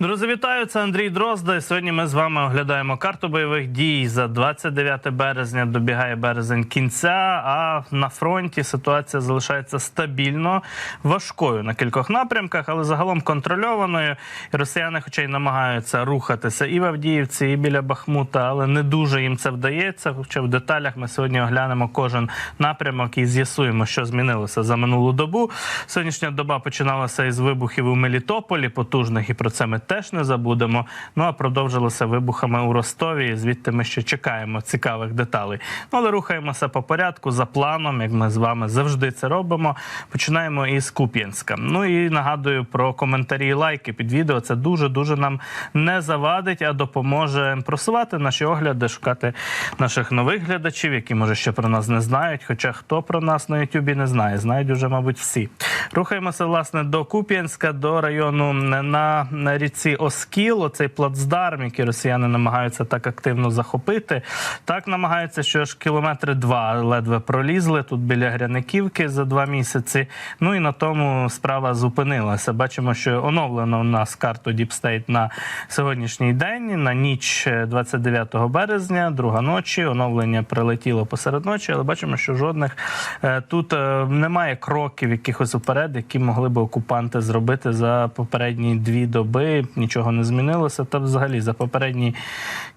Друзі, вітаю! Це Андрій Дрозда. І сьогодні ми з вами оглядаємо карту бойових дій за 29 березня. Добігає березень кінця. А на фронті ситуація залишається стабільно важкою на кількох напрямках, але загалом контрольованою. І росіяни, хоча й намагаються рухатися і в Авдіївці, і біля Бахмута, але не дуже їм це вдається. Хоча в деталях ми сьогодні оглянемо кожен напрямок і з'ясуємо, що змінилося за минулу добу. Сьогоднішня доба починалася із вибухів у Мелітополі, потужних, і про це ми теж не забудемо. Ну а продовжилося вибухами у Ростові. Звідти ми ще чекаємо цікавих деталей. Ну але рухаємося по порядку за планом, як ми з вами завжди це робимо. Починаємо із Куп'янська. Ну і нагадую про коментарі і лайки під відео. Це дуже дуже нам не завадить, а допоможе просувати наші огляди, шукати наших нових глядачів, які може ще про нас не знають. Хоча хто про нас на Ютубі не знає, знають уже, мабуть, всі. Рухаємося власне до Куп'янська, до району на, на ріці Оскіл. Оцей плацдарм, який росіяни намагаються так активно захопити. Так намагаються, що ж кілометри два ледве пролізли тут біля Гряниківки за два місяці. Ну і на тому справа зупинилася. Бачимо, що оновлено у нас карту State на сьогоднішній день, на ніч 29 березня, друга ночі. Оновлення прилетіло посеред ночі, але бачимо, що жодних е, тут е, немає кроків якихось уперед, які могли би окупанти зробити за попередні дві доби. Нічого не змінилося. Та взагалі за попередні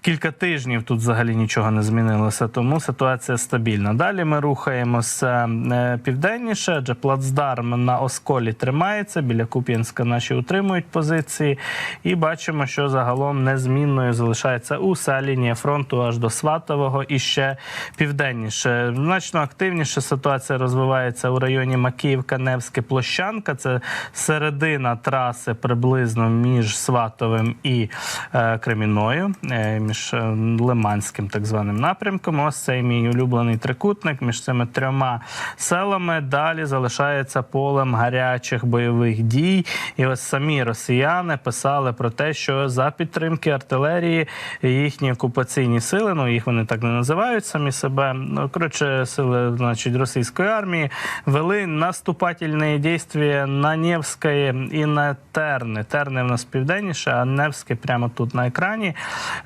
кілька тижнів тут взагалі нічого не змінилося. Тому ситуація стабільна. Далі ми рухаємося е, південніше, адже плацдарм на осколі тримається. Біля Куп'янська наші утримують позиції, і бачимо, що загалом незмінною залишається уся лінія фронту аж до Сватового і ще південніше. Значно активніше ситуація розвивається у районі Макіївка, Невське, Площанка. Це середина траси приблизно між Сватовим і е, Креміною, е, між е, Лиманським так званим напрямком. Ось цей мій улюблений трикутник між цими трьома селами. Далі залишається полем гарячих бойових дій. І ось самі росіяни писали про те, що за підтримки артилерії їхні окупаційні сили, ну їх вони так не називають самі себе. Ну коротше, сили, значить, російської армії вели наступательні дії на Невське і на Терни. Терни в нас південніше, а Невське прямо тут на екрані.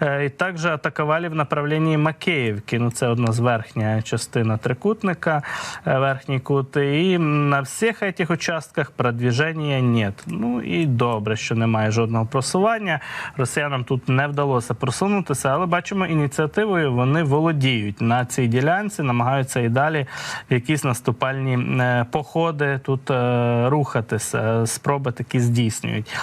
Е, І також атакували в направленні Макеївки. Ну це одна з верхня частина трикутника, е, верхній кут. І на всіх цих участках продвіження нет. Ну і добре, що немає жодного просування. Росіянам тут не вдалося просунутися, але бачимо ініціативою. Вони володіють на цій ділянці, намагаються і далі в якісь наступальні е, походи тут рухатися, спроби такі здійснюють.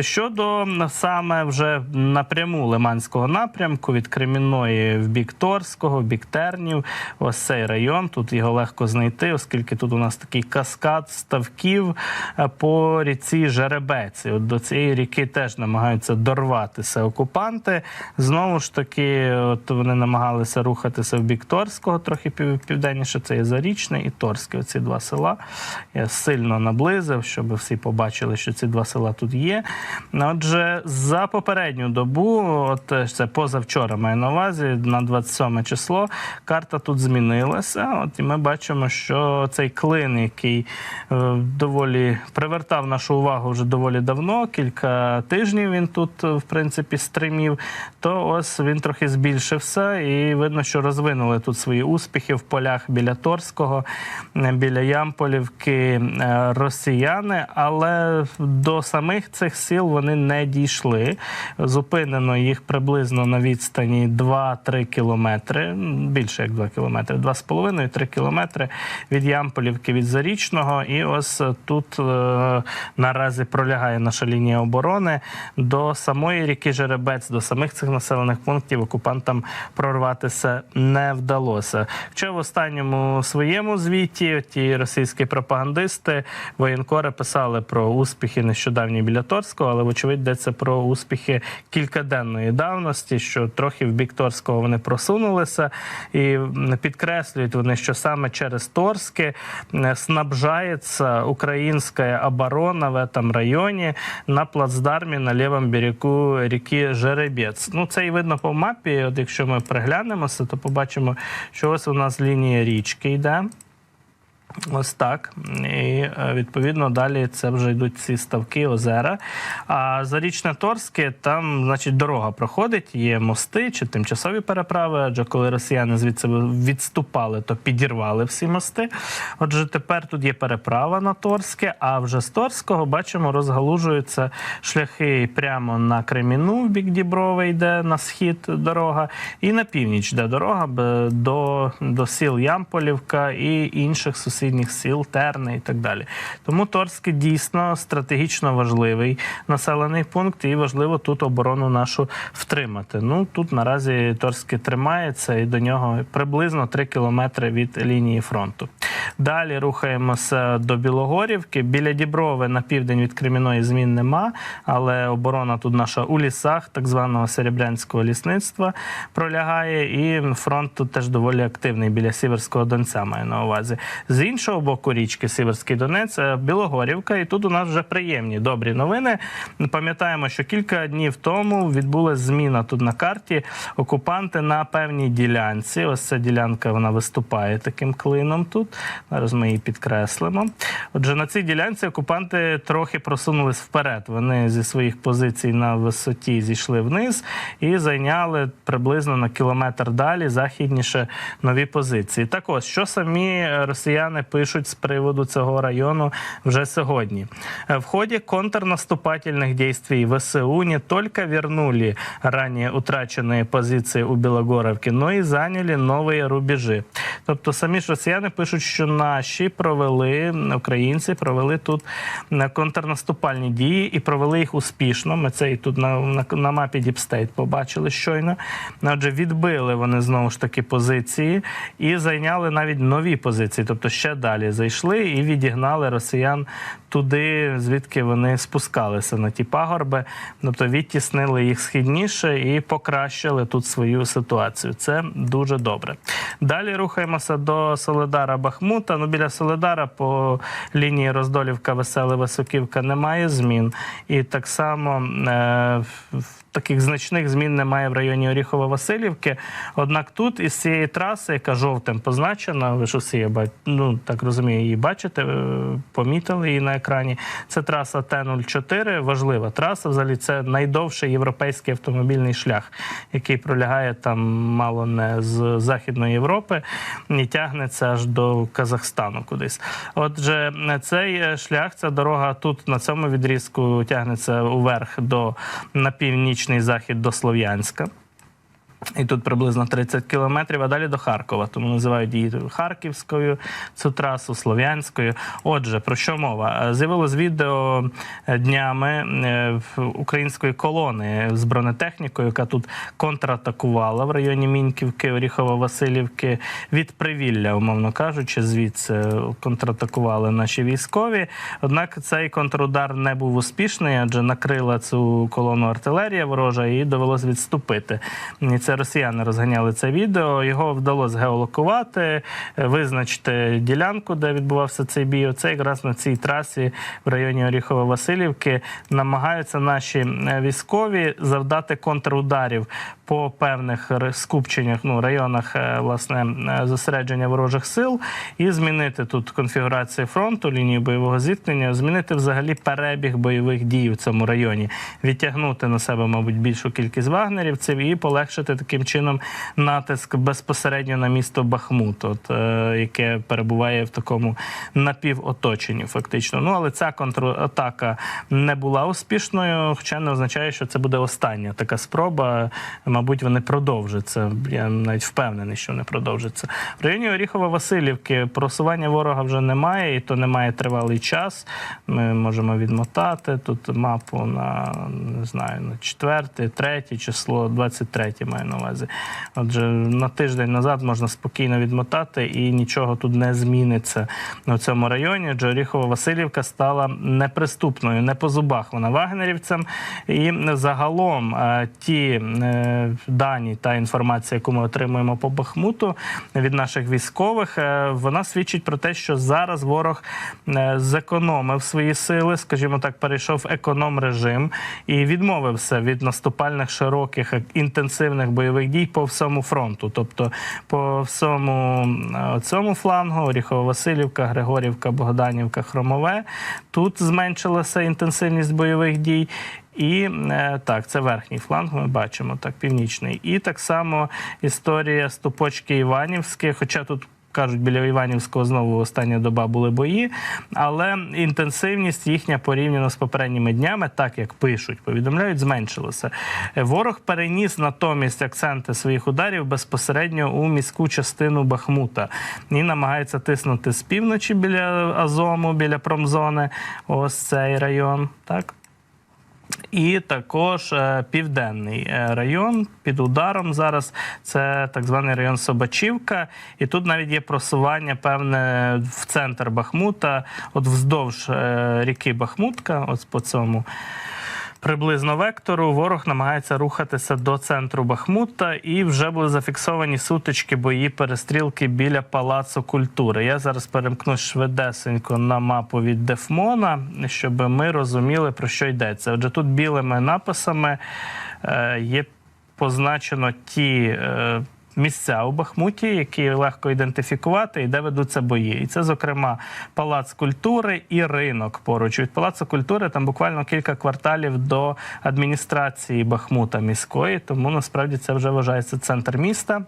Щодо саме вже напряму Лиманського напрямку від Кремінної в бік Торського, в бік Тернів, ось цей район. Тут його легко знайти, оскільки тут у нас такий каскад ставків е, по ріці Жеребеці. От до цієї ріки теж намагаються дорватися окупанти. Знову ж таки, от вони намагалися рухатися в бік Торського, трохи пів- південніше. Це є Зарічне і Торське. Оці два села. Я сильно наблизив, щоб всі побачили, що ці два села тут є. Отже, за попередню добу, от е, це позавчора маю на увазі, на 27 число, карта тут змінилася. От і ми бачимо, що цей клин, який е, доволі привертав нашу увагу вже доволі давно, кілька тижнів він тут, е, в принципі, стримів, то ось він трохи збільшився, і видно, що розвинули тут свої успіхи в полях біля Торського, біля Ямполівки росіяни, але до самих цих сіл вони не дійшли. Зупинено їх приблизно на відстані 2-3 кілометри, більше як 2 кілометри, 2,5-3 кілометри від Ямполівки від Зарічного. І ось е, тут е, наразі пролягає наша лінія оборони до самої ріки Жеребець, до самих цих населених пунктів окупантам прорватися не вдалося. Хоча в останньому своєму звіті ті російські пропагандисти воєнкори писали про успіхи нещодавні біля Торського, але вочевидь йдеться про успіхи кількаденної давності, що трохи в бік Торського вони просунулися, і підкреслюють вони, що саме через Торське снабжається українська оборона в этом районі на плацдармі на лівому берегу ріки Жеребець. Ну це і видно по мапі. От якщо ми приглянемося, то побачимо, що ось у нас лінія річки йде. Ось так. І е, відповідно далі це вже йдуть ці ставки, озера. А зарічне Торське, там, значить, дорога проходить, є мости чи тимчасові переправи. Адже коли росіяни звідси відступали, то підірвали всі мости. Отже, тепер тут є переправа на Торське, а вже з Торського бачимо, розгалужуються шляхи прямо на Креміну, в бік Діброви йде на схід дорога, і на північ йде дорога до, до сіл Ямполівка і інших сусідніх сіл, Терни і так далі. Тому Торське дійсно стратегічно важливий населений пункт, і важливо тут оборону нашу втримати. Ну тут наразі Торське тримається, і до нього приблизно 3 кілометри від лінії фронту. Далі рухаємося до Білогорівки. Біля Діброви на південь від Креміної змін нема, але оборона тут наша у лісах, так званого серебрянського лісництва, пролягає. І фронт тут теж доволі активний біля Сіверського Донця, маю на увазі. З іншого боку річки Сіверський Донець, е, Білогорівка, і тут у нас вже приємні добрі новини. Пам'ятаємо, що кілька днів тому відбулася зміна тут на карті. Окупанти на певній ділянці. Ось ця ділянка вона виступає таким клином тут. Зараз ми її підкреслимо. Отже, на цій ділянці окупанти трохи просунулись вперед. Вони зі своїх позицій на висоті зійшли вниз і зайняли приблизно на кілометр далі західніше нові позиції. Так ось, що самі росіяни пишуть з приводу цього району вже сьогодні. Е, В ході контрнаступательных действий ВСУ не только вернули ранее утраченные позиции у Білогоровки, но і зайняли нові рубежі. Тобто самі ж росіяни пишуть, що наші провели українці провели тут е, контрнаступальні дії і провели їх успішно. Ми це і тут на, на, на мапі Діпстейт побачили щойно. Отже, відбили вони знову ж таки позиції і зайняли навіть нові позиції, тобто ще далі зайшли і відігнали росіян туди, звідки вони спускалися на ті пагорби, тобто відтіснили їх східніше і покращили тут свою ситуацію. Це дуже добре. Далі рухаємося до Соледара Бахмута. Ну біля Соледара по лінії Роздолівка, Веселе Високівка немає змін. І так само е, таких значних змін немає в районі Оріхова-Василівки. Однак тут із цієї траси, яка жовтим позначена, ви ж усі ну, так розумію, її бачите, е, помітили її на екрані. Це траса Т-04, важлива траса. Взагалі це найдовший європейський автомобільний шлях, який пролягає там мало не з Західної Європи і тягнеться аж до Казахстану кудись. Отже, цей е, шлях, ця дорога тут на цьому відрізку тягнеться уверх до на північний захід до Слов'янська. І тут приблизно 30 кілометрів, а далі до Харкова. Тому називають її Харківською, цю трасу, Слов'янською. Отже, про що мова? Е, З'явилось відео е, днями е, української колони з бронетехнікою, яка тут контратакувала в районі Міньківки, Оріхово-Василівки від Привілля, умовно кажучи, звідси контратакували наші військові. Однак цей контрудар не був успішний, адже накрила цю колону артилерія ворожа і довелось відступити. І це росіяни розганяли це відео. Його вдалося геолокувати, е, визначити ділянку, де відбувався цей бій. Оце якраз на цій трасі в районі Оріхово-Василівки намагаються наші е, військові завдати контрударів по певних скупченнях, ну районах е, власне зосередження ворожих сил і змінити тут конфігурацію фронту, лінію бойового зіткнення, змінити взагалі перебіг бойових дій у цьому районі, відтягнути на себе, мабуть, більшу кількість вагнерівців і полегшити таким чином натиск безпосередньо на місто Бахмут, от е, яке перебуває в такому напівоточенні, фактично. Ну але ця контратака не була успішною, хоча не означає, що це буде остання така спроба. Мабуть, вони продовжаться. Я навіть впевнений, що не продовжаться. В районі Оріхова-Василівки просування ворога вже немає, і то немає тривалий час. Ми можемо відмотати тут мапу на не знаю, на четверте, третє число, 23 маю на увазі. Отже, на тиждень назад можна спокійно відмотати і нічого тут не зміниться на цьому районі. Адже Оріхова-Василівка стала неприступною, не по зубах вона вагнерівцям. І загалом е, ті е, дані та інформація, яку ми отримуємо по Бахмуту від наших військових, е, вона свідчить про те, що зараз ворог зекономив свої сили, скажімо так, перейшов економ режим і відмовився від наступальних широких інтенсивних бойових бойових дій по всьому фронту. Тобто по всьому е, цьому флангу Оріхово-Василівка, Григорівка, Богданівка, Хромове. Тут зменшилася інтенсивність бойових дій. І е, так, це верхній фланг, ми бачимо, так, північний. І так само історія Стопочки Іванівське, хоча тут. Кажуть, біля Іванівського знову остання доба були бої, але інтенсивність їхня порівняно з попередніми днями, так як пишуть, повідомляють, зменшилася. Ворог переніс натомість акценти своїх ударів безпосередньо у міську частину Бахмута і намагається тиснути з півночі біля Азому, біля промзони. Ось цей район. Так. І також е, південний е, район під ударом зараз це так званий район Собачівка. І тут навіть є просування певне в центр Бахмута, от вздовж е, ріки Бахмутка, ось по цьому. Приблизно вектору ворог намагається рухатися до центру Бахмута, і вже були зафіксовані сутички, бої, перестрілки біля палацу культури. Я зараз перемкну швидесенько на мапу від Дефмона, щоб ми розуміли про що йдеться. Отже, тут білими написами е, є позначено ті. Місця у Бахмуті, які легко ідентифікувати, і де ведуться бої. І це, зокрема, палац культури і ринок поруч. Від палацу культури там буквально кілька кварталів до адміністрації Бахмута міської, тому насправді це вже вважається центр міста.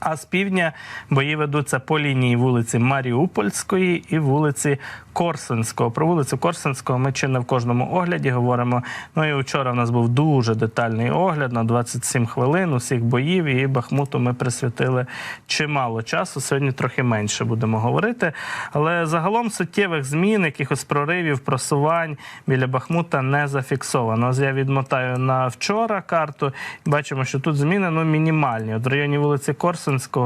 А з півдня бої ведуться по лінії вулиці Маріупольської і вулиці Корсунського. Про вулицю Корсунського ми чи не в кожному огляді говоримо. Ну і вчора в нас був дуже детальний огляд на 27 хвилин усіх боїв. І Бахмуту ми присвятили чимало часу. Сьогодні трохи менше будемо говорити. Але загалом суттєвих змін, якихось проривів, просувань біля Бахмута не зафіксовано. Ось я відмотаю на вчора карту. Бачимо, що тут зміни ну, мінімальні. От в районі вулиці Корсунського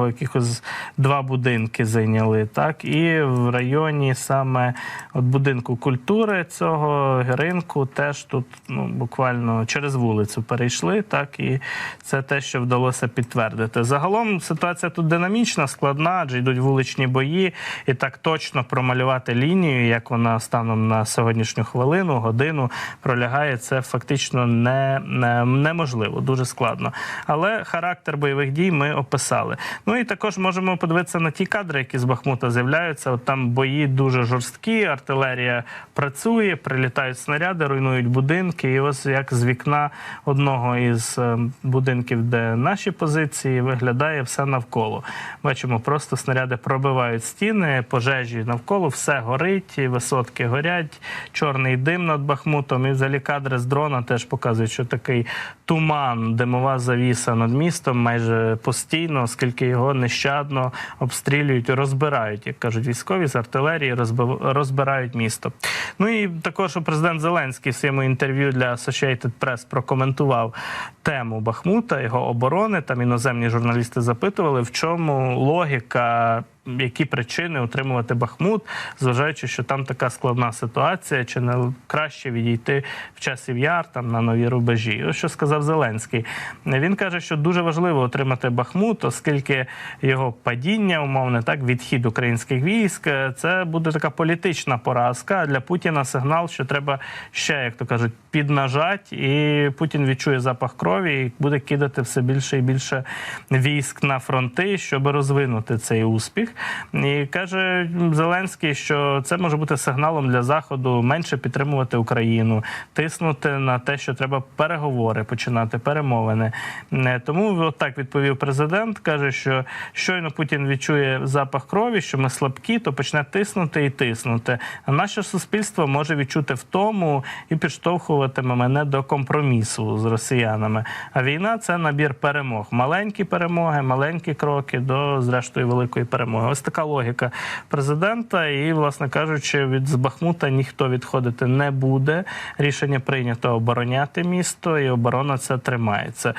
якихось два будинки зайняли. Так і в районі саме от будинку культури цього ринку теж тут ну буквально через вулицю перейшли. Так і це те, що вдалося підтвердити. Загалом ситуація тут динамічна, складна, адже йдуть вуличні бої, і так точно промалювати лінію, як вона станом на сьогоднішню хвилину, годину пролягає. Це фактично не, не неможливо, дуже складно. Але характер бойових дій ми описали. Ну і також можемо подивитися на ті кадри, які з Бахмута з'являються. От там бої дуже жорсткі, артилерія працює, прилітають снаряди, руйнують будинки. І ось як з вікна одного із е, будинків, де наші позиції, виглядає все навколо. Бачимо, просто снаряди пробивають стіни, пожежі навколо, все горить, висотки горять, чорний дим над Бахмутом. І взагалі кадри з дрона теж показують, що такий туман, димова завіса над містом майже постійно, оскільки його нещадно обстрілюють, розбирають, як кажуть військові з артилерії, розбирають місто. Ну і також президент Зеленський в своєму інтерв'ю для Associated Press прокоментував тему Бахмута, його оборони. Там іноземні журналісти запитували, в чому логіка. Які причини утримувати Бахмут, зважаючи, що там така складна ситуація, чи не краще відійти в часів яр там на нові рубежі? Ось що сказав Зеленський. Він каже, що дуже важливо отримати Бахмут, оскільки його падіння, умовне так, відхід українських військ, це буде така політична поразка. Для Путіна сигнал, що треба ще, як то кажуть, піднажать, і Путін відчує запах крові і буде кидати все більше і більше військ на фронти, щоб розвинути цей успіх. І каже Зеленський, що це може бути сигналом для заходу менше підтримувати Україну, тиснути на те, що треба переговори починати, перемовини. Тому от так відповів президент. каже, що щойно Путін відчує запах крові, що ми слабкі, то почне тиснути і тиснути. А наше суспільство може відчути втому і підштовхуватиме мене до компромісу з росіянами. А війна це набір перемог. Маленькі перемоги, маленькі кроки до зрештою великої перемоги. Ось така логіка президента. І, власне кажучи, від з Бахмута ніхто відходити не буде. Рішення прийнято обороняти місто, і оборона це тримається.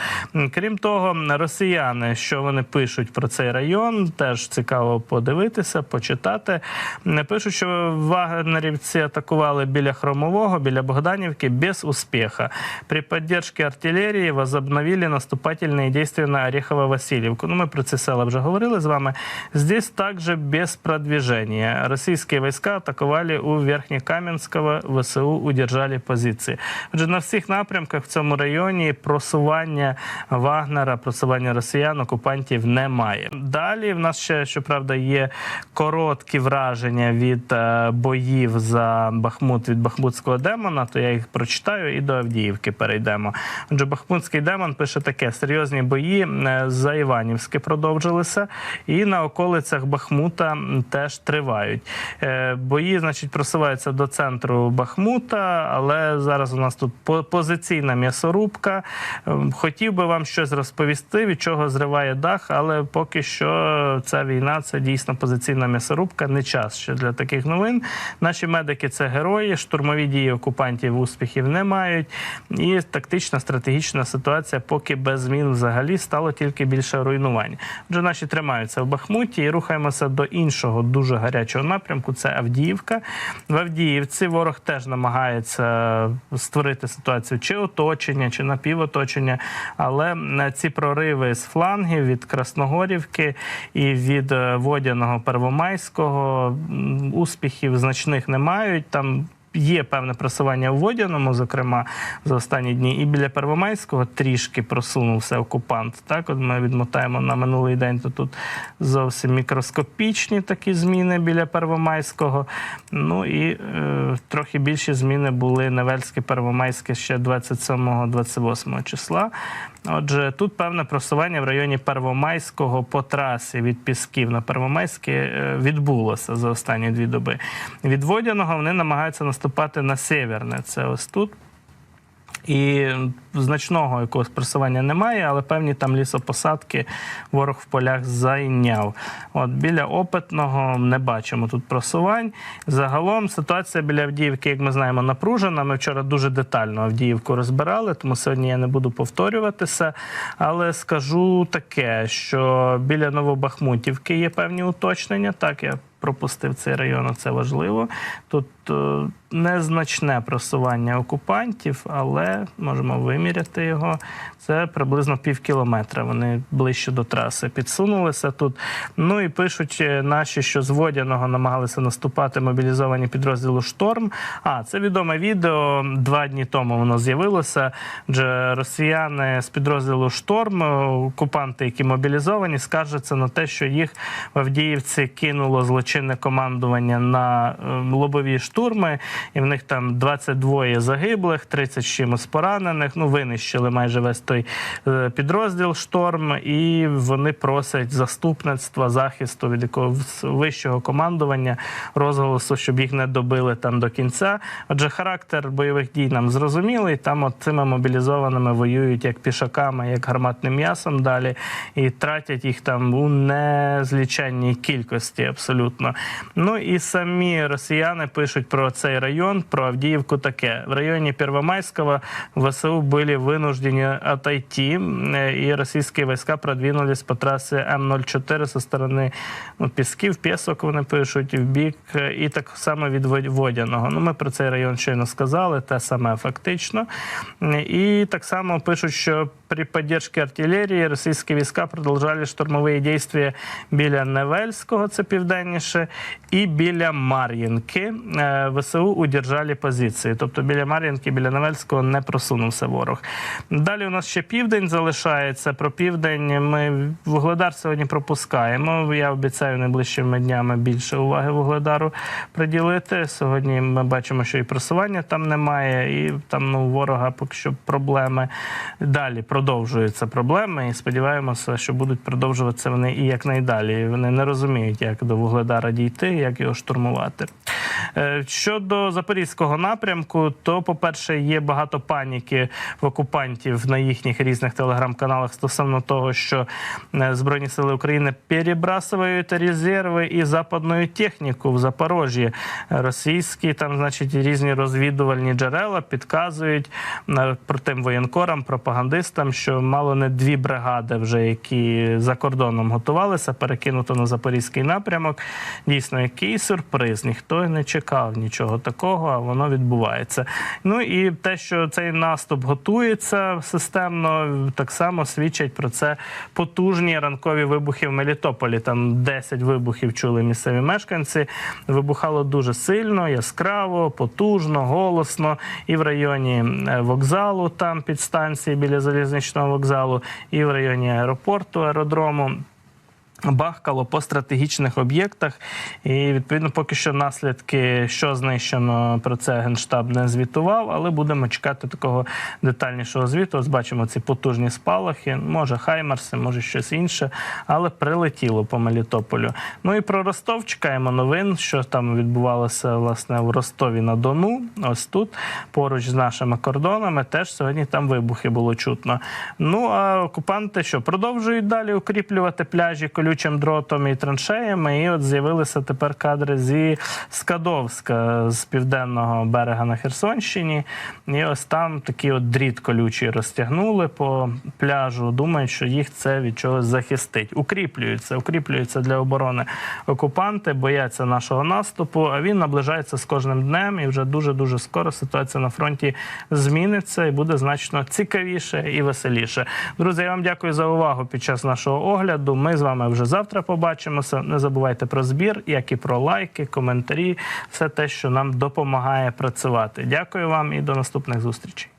Крім того, росіяни, що вони пишуть про цей район, теж цікаво подивитися, почитати. М, Пишуть, що вагнерівці атакували біля Хромового, біля Богданівки без без успеха. При поддержке артиллерии возобновили наступательные действия на Орехово-Васильевку. Ну, мы про це села вже говорили з вами. Здесь также без продвижения. Российские войска атакували у Верхнекам'янського, ВСУ удержали позиції. Отже, на всіх напрямках в цьому районі просування Вагнера, просування росіян, окупантів немає. Далі в нас ще, щоправда, є короткі враження від е, боїв за Бахмут від Бахмутського демона, то я їх прочитаю і до Авдіївки перейдемо. Отже, Бахмутський демон пише таке: серйозні бої е, за Іванівське продовжилися, і на околицях Бахмута теж тривають. Е, Бої, значить, просуваються до центру Бахмута, але зараз у нас тут позиційна м'ясорубка. Ем, Хотів би вам щось розповісти, від чого зриває дах, але поки що ця війна це дійсно позиційна м'ясорубка. Не час ще для таких новин. Наші медики це герої, штурмові дії окупантів успіхів не мають. І тактична стратегічна ситуація поки без змін взагалі стало тільки більше руйнувань. Отже, наші тримаються в Бахмуті і рухаємося до іншого дуже гарячого напрямку. Це Авдіївка. В Авдіївці ворог теж намагається створити ситуацію чи оточення, чи напівоточення. Але е, ці прориви з флангів від Красногорівки і від е, Водяного Первомайського успіхів значних не мають. Там Є певне просування у Водяному, зокрема за останні дні, і біля Первомайського трішки просунувся окупант. Так, от ми відмотаємо на минулий день, то тут зовсім мікроскопічні такі зміни біля Первомайського. Ну і е, трохи більші зміни були Невельське, Первомайське ще 27-28 числа. Отже, тут певне просування в районі Первомайського по трасі від Пісків на Первомайське е, відбулося за останні дві доби. Від Водяного вони намагаються наступати на Северне. Це ось тут. І значного якогось просування немає, але певні там лісопосадки ворог в полях зайняв. От біля опитного не бачимо тут просувань. Загалом ситуація біля Авдіївки, як ми знаємо, напружена. Ми вчора дуже детально Авдіївку розбирали, тому сьогодні я не буду повторюватися. Але скажу таке, що біля Новобахмутівки є певні уточнення. Так, я пропустив цей район, а це важливо. Тут е, незначне просування окупантів, але можемо виміряти його. Це приблизно пів кілометра. Вони ближче до траси підсунулися тут. Ну і пишуть е, наші, що з Водяного намагалися наступати мобілізовані підрозділу Шторм. А це відоме відео. Два дні тому воно з'явилося. Адже росіяни з підрозділу Шторм, окупанти, які мобілізовані, скаржаться на те, що їх в Авдіївці кинуло злочинне командування на е, лобові штурми, і в них там 22 загиблих, 30 з чимось поранених. Ну, винищили майже весь той е, підрозділ шторм, і вони просять заступництва, захисту від якогось вищого командування, розголосу, щоб їх не добили там до кінця. Отже, характер бойових дій нам зрозумілий. Там от цими мобілізованими воюють як пішаками, як гарматним м'ясом далі, і тратять їх там у незліченній кількості абсолютно. Ну і самі росіяни пишуть про цей район, про Авдіївку таке. В районі Первомайського ВСУ були вынуждены отойти, э, и российские войска продвинулись по трассе М04 со сторони ну, Пісків, Пєсок вони пишуть, в бік, е, і так само від Вод- Водяного. Ну, ми про цей район щойно сказали, те саме фактично. Е, І так само пишуть, що при поддержке артилерії російські війська продовжали штурмові дії біля Невельського, це південніше, і біля Мар'їнки. Е, ВСУ удержали позиції. Тобто біля Мар'їнки, біля Невельського не просунувся ворог. Далі у нас ще південь залишається. Про південь ми Вугледар сьогодні пропускаємо. Я обіцяю найближчими днями більше уваги Вугледару приділити. Сьогодні ми бачимо, що і просування там немає, і там ну, ворога поки що проблеми. Далі продовжуються проблеми, і сподіваємося, що будуть продовжуватися вони і якнайдалі. Вони не розуміють, як до Вугледара дійти, як його штурмувати. Е, Щодо запорізького напрямку, то, по-перше, є багато паніки в окупантів на їхніх різних телеграм-каналах стосовно того, що е, Збройні сили України перебрасують резерви і западну техніку в Запорожжі. Російські там, значить, різні розвідувальні джерела підказують е, про тим воєнкорам, пропагандистам, що мало не дві бригади, вже які за кордоном готувалися, перекинуто на запорізький напрямок. Дійсно, який сюрприз, ніхто не чекав. нічого такого, а воно відбувається. Ну і те, що цей наступ готується системно, так само свідчать про це потужні ранкові вибухи в Мелітополі. Там 10 вибухів чули місцеві мешканці. Вибухало дуже сильно, яскраво, потужно, голосно. І в районі е, вокзалу, там під станції біля залізничного вокзалу, і в районі аеропорту, аеродрому. Бахкало по стратегічних об'єктах, і відповідно поки що наслідки, що знищено, про це генштаб не звітував, але будемо чекати такого детальнішого звіту. Ось бачимо ці потужні спалахи. Може Хаймарси, може щось інше, але прилетіло по Мелітополю. Ну і про Ростов чекаємо новин, що там відбувалося власне в Ростові на Дону. Ось тут поруч з нашими кордонами. Теж сьогодні там вибухи було чутно. Ну а окупанти що продовжують далі укріплювати пляжі колючим дротом і траншеями. І от з'явилися тепер кадри зі Скадовська з південного берега на Херсонщині. І ось там такий от дріт колючий розтягнули по пляжу. Думають, що їх це від чогось захистить. Укріплюються, укріплюються для оборони окупанти, бояться нашого наступу. А він наближається з кожним днем, і вже дуже дуже скоро ситуація на фронті зміниться і буде значно цікавіше і веселіше. Друзі, я вам дякую за увагу під час нашого огляду. Ми з вами вже завтра побачимося. Не забувайте про збір, як і про лайки, коментарі, все те, що нам допомагає працювати. Дякую вам і до наступних зустрічей.